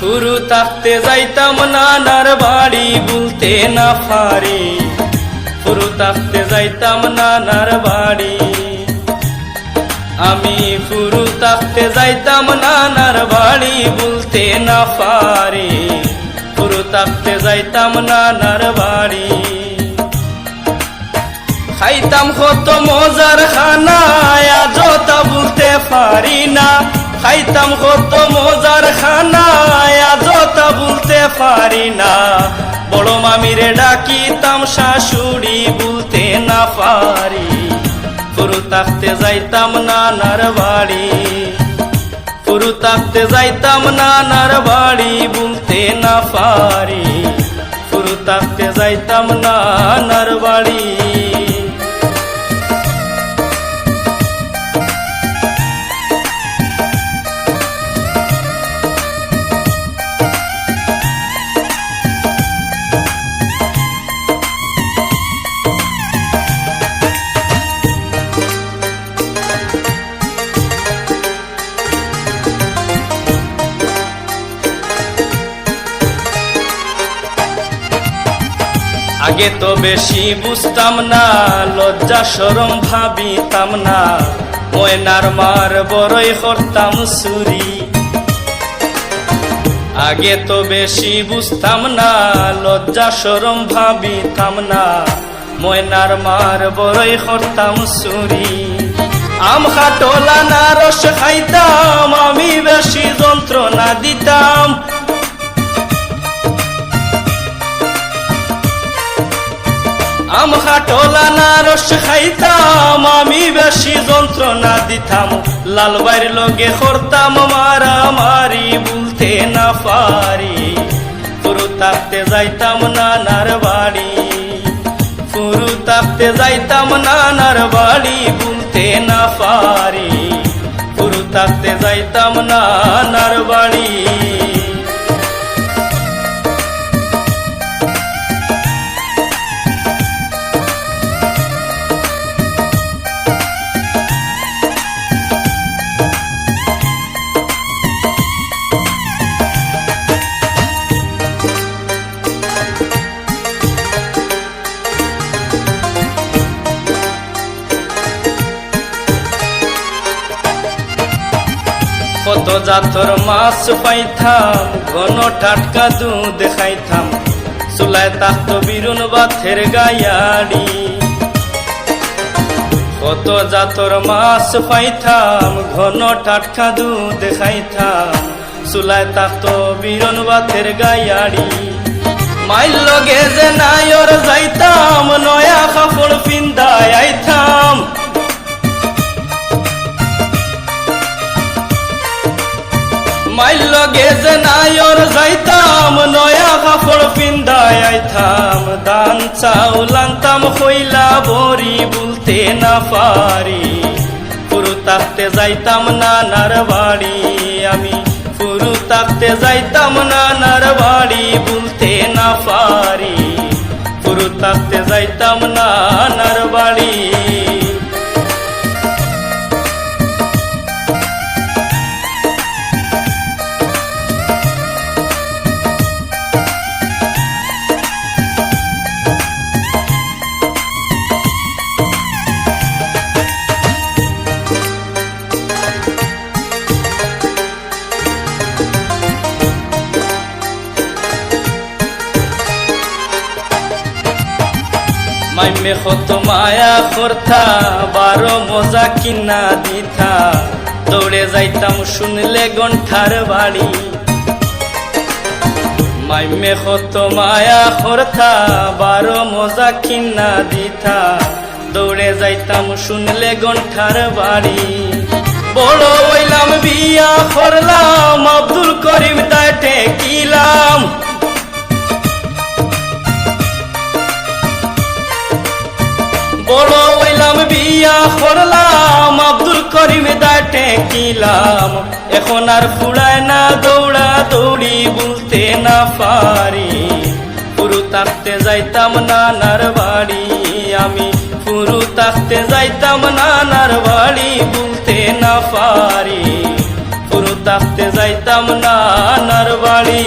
শুরু থাকতে যাইতাম নানার বাড়ি বলতে না পারি। শুরু থাকতে যাইতাম নানার বাড়ি। আমি শুরু থাকতে যাইতাম নানার বাড়ি বলতে না পারি। শুরু থাকতে যাইতাম নানার বাড়ি। খাইতাম কত মজার খানা আজতা বলতে পারি না। খাইতাম কত মজার খানা, আজতা বলতে পারি না। বড় মামিরে ডাকিতাম, শাশুড়ি বলতে না পারি। পুরু থাকতে যাইতাম নানার বাড়ি। পুরু থাকতে যাইতাম নানার বাড়ি বলতে না পারি। পুরু থাকতে যাইতাম নানার বাড়ি। আগে তো বেশি বুঝতাম না, লজ্জা সরম ভাবিতাম না। ময়নার মার বড়ই করতাম চুরি আগে তো বেশি বুঝতাম না, লজ্জা সরম ভাবিতাম না। ময়নার মার বড়ই করতাম চুরি আম খাটোলা না রস খাইতাম, আমি বেশি যন্ত্রণা দিতাম। আম খাটোলা না রস খাইতাম, আমি বেশি যন্ত্রণা দিতাম। লালবাইর লগে করতাম মারামারি বলতে না পারি। পুরু থাকতে যাইতাম নানার বাড়ি। পুরু থাকতে যাইতাম নানার বাড়ি, বলতে না পারি। পুরু থাকতে যাইতাম নানার বাড়ি। কত জাতর মাছ পাইতাম, ঘন টাটকা দুধ খাইতাম, চুলায় তাহত বিরুন বাথের গায়াড়ি। কত জাতর মাছ পাইতাম, ঘন টাটকা দুধ খাইতাম, চুলায় তাহত বিরন বাথের গায়াড়ি। মাইল লগে যে নাই নায়র যাইতাম, নয়া কাপড় পিন্দায় আইতাম লগে যে নায়র যাইতাম নয়া কাপড় পিন্দায় আইতাম দান চাউল আনতাম হইলা বরি বলতে না পারি পুরু তাকতে যাইতাম নানার বাড়ি আমি পুরু তাকতে যাইতাম নানার বাড়ি বলতে না পারি পুরু তাকতে যাইতাম নানার মাইমে কত মায়া করতা, বারো মজা কিনা দিতা দৌড়ে যাইতাম শুনলে গন্ঠার বাড়ি। মাইমে কত মায়া করতা, বারো মজা কিনা দিতা দৌড়ে যাইতাম শুনলে গন্ঠার বাড়ি। বড় হইলাম বিয়া করলাম, আব্দুল করিম তাই টেকিলাম বড় হইলাম, বিয়া করলাম, আব্দুল করিম দাটে কিলাম এখন আর ফুড়ায় না দৌড়া দৌড়ি বলতে না পারি। পুরু থাকতে যাইতাম নানার বাড়ি। আমি পুরু থাকতে যাইতাম নানার বাড়ি বলতে না পারি। পুরু থাকতে যাইতাম না নার বাড়ি।